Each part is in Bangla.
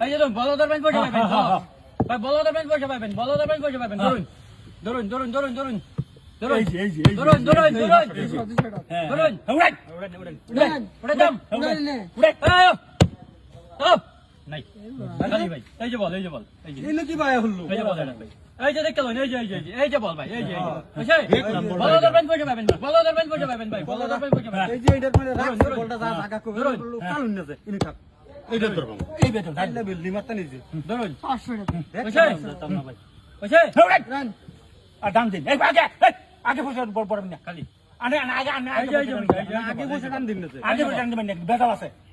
এই যে ধরুন বলদার ব্যাংক পয়সা পাবেন হ্যাঁ, হ্যাঁ, ভাই বলদার ব্যাংক পয়সা পাবেন বলদার ব্যাংক পয়সা পাবেন ধরুন ধরুন ধরুন ধরুন ধরুন ধরুন এইটা ধরবো এই বেতন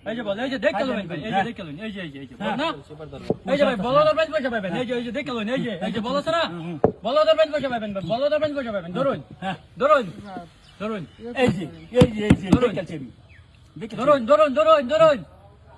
যে এই যে দেখ এই যে এই যে এই যে এই যে না এই যে পেন পয়সা পাবেন এই এই যে দেখ কেলো এই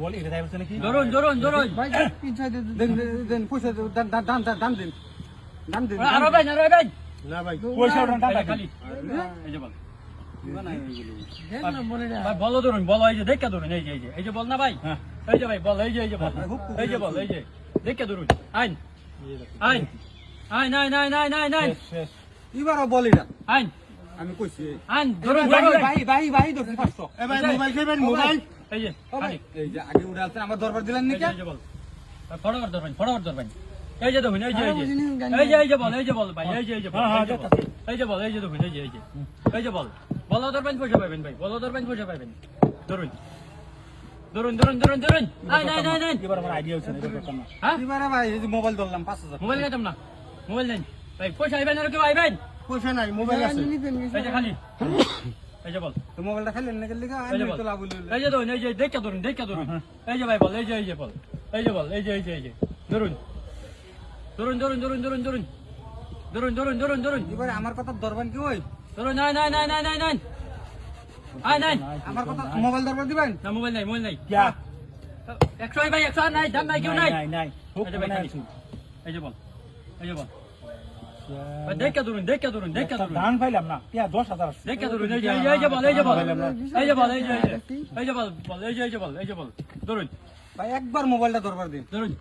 বল এটা তাই বলছে নাকি? ধরুন ধরুন ধরুন দেন দেন পয়সা দান দান দান দান দিন দান। দিন আরও ভাই আরও ভাই না ভাই, পয়সা ওঠান এই খালি। এই যে বল। ধরুন এই যে দেখে ধরুন এই যে এই যে এই যে বল না ভাই? হ্যাঁ। এই যে ভাই বল এই যে এই যে বল। এই যে বল এই যে দেখে ধরুন আইন। আইন। আইন আইন আইন আইন আইন আইন। শেষ, শেষ। এবারে আইন। আমি কইছি। আইন ধরুন ভাই ভাই ভাই ধরছি পাঁচশো। এ ভাই, মোবাইল খেবেন, মোবাইল? এই যে এই যে আগে উড়ে আসছেন আমার দরবার দিলেন নাকি এই যে বল ধরবেন ফটোগ্রাফ ধরবেন এই যে দেখুন এই যে এই যে এই যে এই যে বল এই যে বল ভাই এই যে এই যে বল হ্যাঁ, এই যে বল, এই যে বল এই যে দেখুন এই যে এই যে এই যে বল বল ধরবেন পয়সা পাবেন ভাই বল ধরবেন পয়সা পাবেন ধরুন ধরুন ধরুন ধরুন ধরুন আইন আইন আইন আইন এবার আমার আইডিয়া হচ্ছে না, এটা করতাম না। হ্যাঁ এবারে ভাই এই যে মোবাইল ধরলাম পাঁচ হাজার মোবাইল গেতাম না মোবাইল নেন ভাই পয়সা আইবেন আর কেউ আইবেন পয়সা নাই, মোবাইল আছে। এই যে খালি এই যে বল তো মোবাইলটা খাইলেন এই যে বল এই যে ধরুন এই যে দেখে ধরুন দেখে ধরুন এই যে ভাই বল এই যে এই যে বল এই যে বল এই যে এই যে এই যে ধরুন ধরুন ধরুন ধরুন ধরুন ধরুন ধরুন ধরুন ধরুন ধরুন এবারে আমার কথা ধরবেন কি ওই ধরুন নাই নাই নাই নাই নাই নাই আয় নাই আমার কথা মোবাইল ধরবার দিবেন না মোবাইল নাই মোবাইল নাই যা। একশো ভাই একশো নাই দাম নাই কেউ নাই এই যে মানে বল এই যে বল দেখে ধরুন দেখে ধরুন দেখে ধরুন ধান পাইলাম না দশ হাজার। দেখে ধরুন এই যে এই যে বল এই যে বল এই যে বল এই যে এই এই যে বল এই যে এই যে বল এই যে বল ধরুন ভাই একবার মোবাইলটা ধরবার দিন। ধরুন